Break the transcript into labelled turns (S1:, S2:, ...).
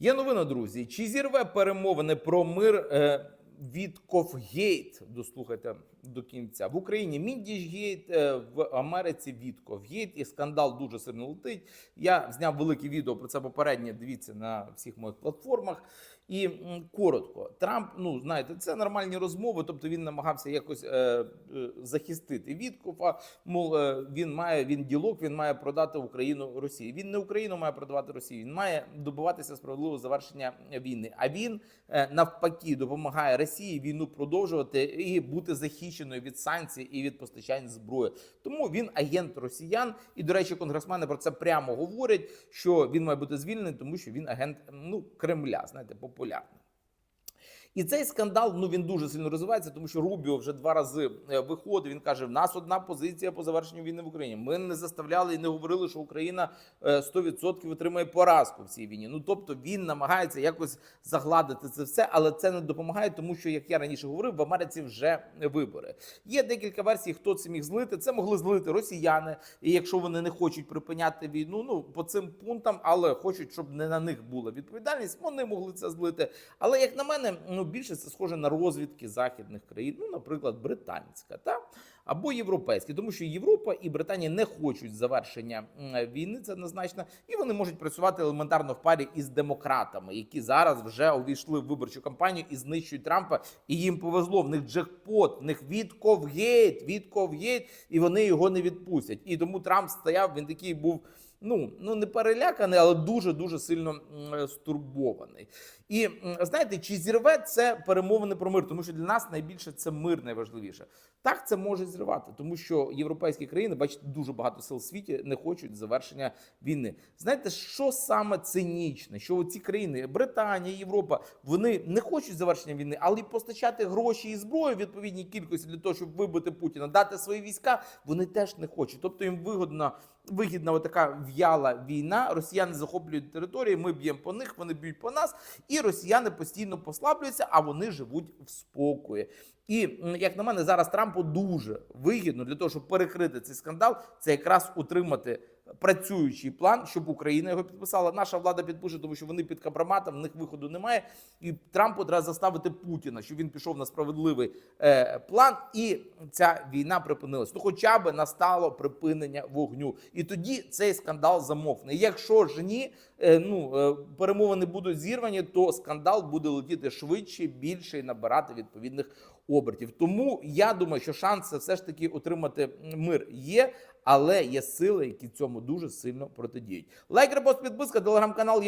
S1: Є новина, друзі. Чи зірве перемовини про мир е, від Ковгейт? Дослухайте до кінця в Україні. Міндіжгейт е, в Америці від Ковгейт. І скандал дуже сильно летить. Я зняв велике відео про це попереднє. Дивіться на всіх моїх платформах. І коротко, Трамп, ну знаєте, це нормальні розмови. Тобто він намагався якось е, е, захистити Віткофа. Мов е, він має він ділок, він має продати Україну Росії. Він не Україну має продавати Росії. Він має добиватися справедливого завершення війни. А він е, навпаки допомагає Росії війну продовжувати і бути захищеною від санкцій і від постачань зброї. Тому він агент росіян. І до речі, конгресмени про це прямо говорять, що він має бути звільнений, тому що він агент ну Кремля, знаєте, Olhar. І цей скандал ну він дуже сильно розвивається, тому що Рубіо вже два рази е, виходив. Він каже: в нас одна позиція по завершенню війни в Україні. Ми не заставляли і не говорили, що Україна е, 100% отримає поразку в цій війні. Ну тобто він намагається якось загладити це все, але це не допомагає, тому що як я раніше говорив, в Америці вже вибори. Є декілька версій, хто це міг злити. Це могли злити росіяни, і якщо вони не хочуть припиняти війну, ну по цим пунктам, але хочуть, щоб не на них була відповідальність. Вони могли це злити. Але як на мене, ну більше це схоже на розвідки західних країн, ну, наприклад, британська, та або європейські, тому що Європа і Британія не хочуть завершення війни. Це однозначно, і вони можуть працювати елементарно в парі із демократами, які зараз вже увійшли в виборчу кампанію і знищують Трампа. І їм повезло. В них джекпот, в них відковгейт, відковгейт, і вони його не відпустять. І тому Трамп стояв. Він такий був. Ну, ну не переляканий, але дуже дуже сильно стурбований. І знаєте, чи зірве це перемовини про мир? Тому що для нас найбільше це мир найважливіше. Так це може зірвати, тому що європейські країни, бачите, дуже багато сил в світі не хочуть завершення війни. Знаєте, що саме цинічне? Що ці країни, Британія, Європа, вони не хочуть завершення війни, але й постачати гроші і зброю в відповідній кількості для того, щоб вибити Путіна, дати свої війська, вони теж не хочуть. Тобто їм вигодно. Вигідна отака в'яла війна. Росіяни захоплюють території. Ми б'ємо по них, вони б'ють по нас, і росіяни постійно послаблюються, а вони живуть в спокої. І як на мене, зараз Трампу дуже вигідно для того, щоб перекрити цей скандал, це якраз утримати працюючий план, щоб Україна його підписала. Наша влада підпише, тому що вони під компроматом, в них виходу немає. І Трампу треба заставити Путіна, щоб він пішов на справедливий е, план, і ця війна припинилась. Ну, хоча б настало припинення вогню, і тоді цей скандал замовкне. Якщо ж ні, е, ну е, перемовини будуть зірвані, то скандал буде летіти швидше, більше і набирати відповідних обертів. Тому я думаю, що шанси все ж таки отримати мир є, але є сили, які цьому дуже сильно протидіють. Лайк, репост, підписка, телеграм-канал є.